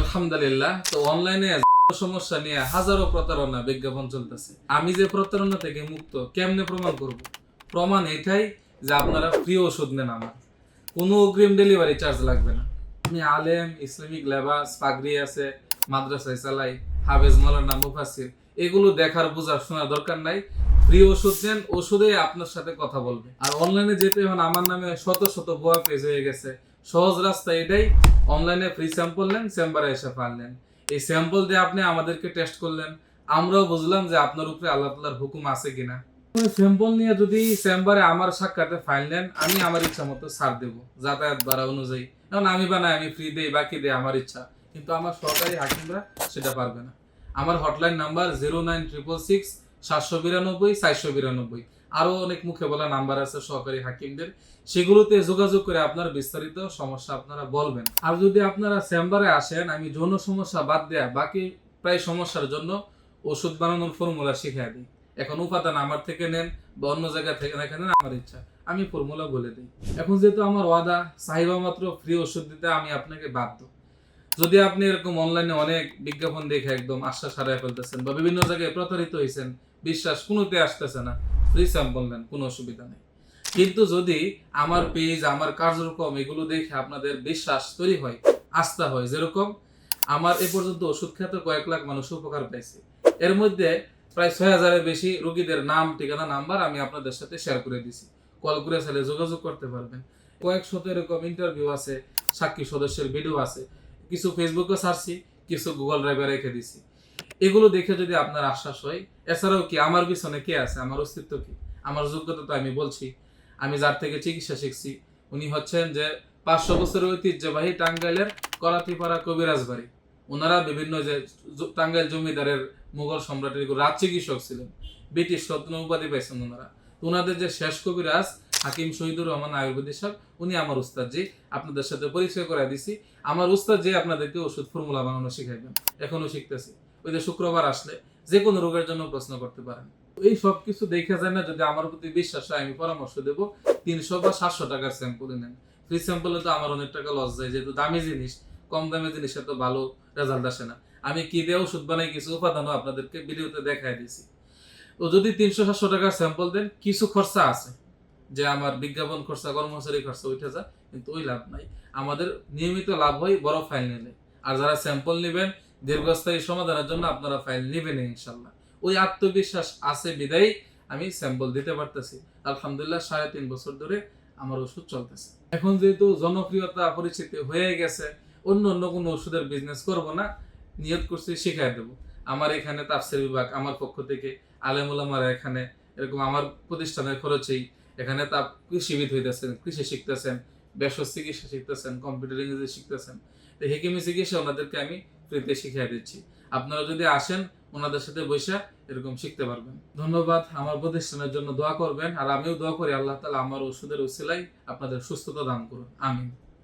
আলহামদুলিল্লাহ তো অনলাইনে সমস্যা নিয়ে হাজারো প্রতারণা বিজ্ঞাপন চলতেছে। আমি যে প্রতারণা থেকে মুক্ত, কেমনে প্রমাণ করব? প্রমাণ এটাই যে আপনারা ফ্রি ওষুধ নেন আমার। কোনো অগ্রিম ডেলিভারি চার্জ লাগবে না। আলেম, ইসলামিক লেবাস আছে, মাদ্রাসায় চালাই, হাফেজ মালানা মুফাসির এগুলো দেখার, বোঝার, শোনার দরকার নাই। ফ্রি ওষুধ নেন, ওষুধে আপনার সাথে কথা বলবে। আর অনলাইনে যেতে আমার নামে শত শত ভুয়া পেজ হয়ে গেছে। সহজ রাস্তা এটাই। অনলাইনে ফ্রি স্যাম্পল নেন চেম্বারে এসে পারলেন এই স্যাম্পল দিয়ে আপনি আমাদেরকে টেস্ট করলেন। আমরাও বুঝলাম যে আপনার উপরে আল্লাহ তালার হুকুম আছে কিনা। স্যাম্পল নিয়ে যদি চেম্বারে আমার সাক্ষাতে ফাইল নেন, আমি আমার ইচ্ছা মতো ছাড় দেবো, যাতায়াত ভাড়া অনুযায়ী। কারণ আমি বানাই, আমি ফ্রি দেই, বাকি দেই আমার ইচ্ছা। কিন্তু আমার সরকারি হাকিমরা সেটা পারবে না। আমার hotline number zero nine triple six সাতশো বিরানব্বই, চারশো বিরানব্বই। আরও অনেক মুখে বলা নাম্বার আছে সহকারী হাকিমদের। সেগুলোতে যোগাযোগ করে আপনার বিস্তারিত সমস্যা আপনারা বলবেন। আর যদি আপনারা চেম্বারে আসেন, আমি যৌন সমস্যা বাদ দেয়া, বাকি প্রায় সমস্যার জন্য ওষুধ বানানোর ফর্মুলা শিখিয়ে দিই। এখন উপাদান আমার থেকে নেন বা অন্য জায়গা থেকে দেখে নেন, আমার ইচ্ছা। আমি ফর্মুলা বলে দিই। এখন যেহেতু আমার ওয়াদা চাহিদা মাত্র ফ্রি ওষুধ দিতে আমি আপনাকে বাধ্য। যদি আপনি এরকম অনলাইনে অনেক বিজ্ঞাপন দেখে একদম আশ্বাস হারায় ফেলতেছেন বা বিভিন্ন জায়গায় প্রতারিত হয়েছেন বিশ্বাস কোনোতে আসতেছে না ফ্রি স্যাম্পল নেন কোনো অসুবিধা নেই। কিন্তু যদি আমার পেজ আমার কার্যক্রম এগুলো দেখে আপনাদের বিশ্বাস তৈরি হয়, আস্থা হয়, যেরকম আমার এ পর্যন্ত ওষুধ কয়েক লাখ মানুষ উপকার পেয়েছে এর মধ্যে প্রায় ছয় হাজারের বেশি রোগীদের নাম, ঠিকানা, নাম্বার আমি আপনাদের সাথে শেয়ার করে দিছি। কল করে চাইলে যোগাযোগ করতে পারবেন। কয়েক শত এরকম ইন্টারভিউ আছে, সাক্ষী সদস্যের ভিডিও আছে। কিছু ফেসবুকে ছাড়ছি কিছু গুগল ড্রাইভে রেখে দিছি। এগুলো দেখে যদি আপনার আশ্বাস হয়, এছাড়াও কি আমার পিছনে কে আছে? আমার অস্তিত্ব কি? আমার যোগ্যতা তো আমি বলছি। আমি যার থেকে চিকিৎসা শিখছি, উনি হচ্ছেন যে পাঁচশো বছরের ঐতিহ্যবাহী টাঙ্গাইলের করাতিপাড়া কবিরাজ বাড়ি। ওনারা বিভিন্ন যে টাঙ্গাইল জমিদারের মুঘল সম্রাটের রাজ চিকিৎসক ছিলেন। ব্রিটিশ রত্ন উপাধি পাইছেন ওনারা ওনাদের যে শেষ কবিরাজ হাকিম শহীদুর রহমান আয়ুর্বেদিক সাহেব, উনি আমার উস্তাদ জি আপনাদের সাথে পরিচয় করে দিছি। আমার উস্তাদ জি আপনাদেরকে ওষুধ ফর্মুলা বানানো শিখাইবেন। এখনও শিখতেছি। ওই যে শুক্রবার আসলে, যে কোনো রোগের জন্য প্রশ্ন করতে পারেন। এই সব কিছু দেখা যায় না, যদি আমার প্রতি বিশ্বাস হয়, আমি পরামর্শ দেব, তিনশো বা সাতশো টাকার স্যাম্পল নেন। ফ্রি স্যাম্পলে তো আমার অনেক টাকা লস যায়, যেহেতু দামি জিনিস, কম দামি জিনিসে তো ভালো রেজাল্ট আসে না। আমি কি দিয়ে ওষুধ বানাই, কিছু উপাদানও আপনাদেরকে ভিডিওতে দেখাই দিয়েছি তো যদি তিনশো সাতশো টাকার স্যাম্পল দেন, কিছু খরচা আছে। যে আমার বিজ্ঞাপন খরচা, কর্মচারী খরচা উঠে যায় কিন্তু ওই লাভ নাই। আমাদের নিয়মিত লাভ হয় বড় ফাইল নিলে। আর যারা স্যাম্পল নেবেন দীর্ঘস্থায়ী সমাধানের জন্য আপনারা ফাইল নেবেন ইনশাল্লাহ ওই আত্মবিশ্বাস আছে বিদায়, আমি স্যাম্পল দিতে পারতেছি। আলহামদুলিল্লাহ সাড়ে তিন বছর ধরে আমার ওষুধ চলতেছে। এখন যেহেতু জনপ্রিয়তা পরিচিতি হয়ে গেছে, অন্য অন্য কোনো ওষুধের বিজনেস করব না নিয়ত করছি, শিখাই দেব। আমার এখানে তাফসির বিভাগ, আমার পক্ষ থেকে আলেমুলামারা এখানে, এরকম আমার প্রতিষ্ঠানের খরচেই এখানে তা কৃষিবিদ হইতেছেন, কৃষি শিখতেছেন ভেষজ চিকিৎসা শিখতেছেন, কম্পিউটার ইংরেজি শিখতেছেন। তো হেকিমি চিকিৎসা ওনাদেরকে আমি ফ্রিতে শিখিয়ে দিচ্ছি। আপনারা যদি আসেন, ওনাদের সাথে বসে এরকম শিখতে পারবেন। ধন্যবাদ, আমার প্রতিষ্ঠানের জন্য দোয়া করবেন, আর আমিও দোয়া করি, আল্লাহ তালা আমার ওষুধের উসিলাই আপনাদের সুস্থতা দান করুন। আমিন।